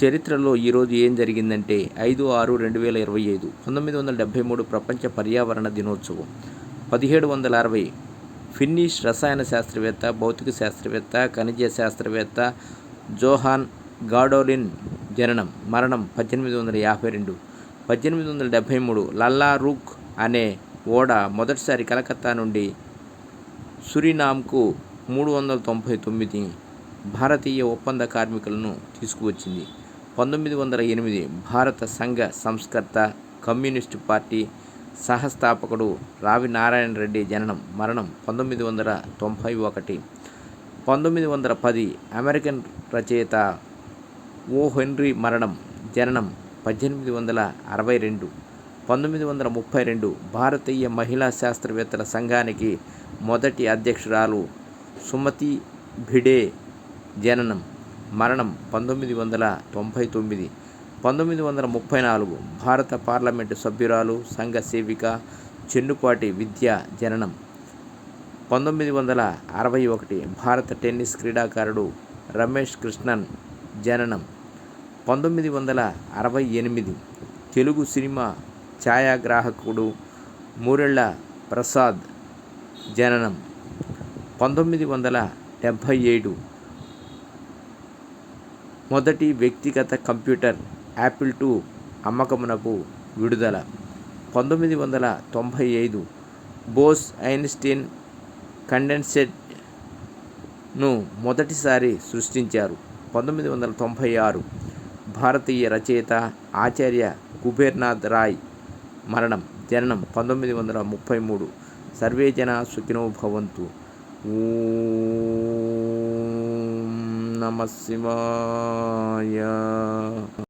చరిత్రలో ఈరోజు ఏం జరిగిందంటే ఐదు ఆరు రెండు వేల ఇరవై ఐదు పంతొమ్మిది వందల డెబ్భై మూడు ప్రపంచ పర్యావరణ దినోత్సవం పదిహేడు వందల అరవై ఫిన్నిష్ రసాయన శాస్త్రవేత్త భౌతిక శాస్త్రవేత్త ఖనిజ శాస్త్రవేత్త జోహాన్ గాడోలిన్ జననం మరణం పద్దెనిమిది వందల యాభై రెండు పద్దెనిమిది వందల డెబ్భై మూడు లల్లా రూక్ అనే ఓడ మొదటిసారి కలకత్తా నుండి సురినామ్కు మూడు వందల తొంభై తొమ్మిది భారతీయ ఒప్పంద కార్మికులను తీసుకువచ్చింది. పంతొమ్మిది వందల ఎనిమిది భారత సంఘ సంస్కర్త కమ్యూనిస్టు పార్టీ సహస్థాపకుడు రావి నారాయణ రెడ్డి జననం మరణం పంతొమ్మిది వందల తొంభై ఒకటి. పంతొమ్మిది వందల పది అమెరికన్ రచయిత ఓ హెన్రీ మరణం జననం పద్దెనిమిది వందల అరవై రెండు. పంతొమ్మిది వందల ముప్పై రెండు భారతీయ మహిళా శాస్త్రవేత్తల సంఘానికి మొదటి అధ్యక్షురాలు సుమతి భిడే జననం. మరణం పంతొమ్మిది వందల తొంభై తొమ్మిది పంతొమ్మిది వందల ముప్పై నాలుగు భారత పార్లమెంటు సభ్యురాలు సంఘ సేవిక చెన్నుపాటి విద్య జననం. పంతొమ్మిది వందల అరవై ఒకటి భారత టెన్నిస్ క్రీడాకారుడు రమేష్ కృష్ణన్ జననం. పంతొమ్మిది వందల అరవై ఎనిమిది తెలుగు సినిమా ఛాయాగ్రాహకుడు మూరెళ్ళ ప్రసాద్ జననం. పంతొమ్మిది వందల డెబ్భై ఏడు మొదటి వ్యక్తిగత కంప్యూటర్ యాపిల్ టూ అమ్మకమునకు విడుదల. పంతొమ్మిది వందల తొంభై ఐదు బోస్ ఐన్స్టీన్ కండెన్సెట్ను మొదటిసారి సృష్టించారు. పంతొమ్మిది వందల తొంభై ఆరు భారతీయ రచయిత ఆచార్య కుబేర్నాథ్ రాయ్ మరణం జననం పంతొమ్మిది వందల ముప్పై మూడు. సర్వేజన సుఖినో భవంతు. ఓం நம சிவாய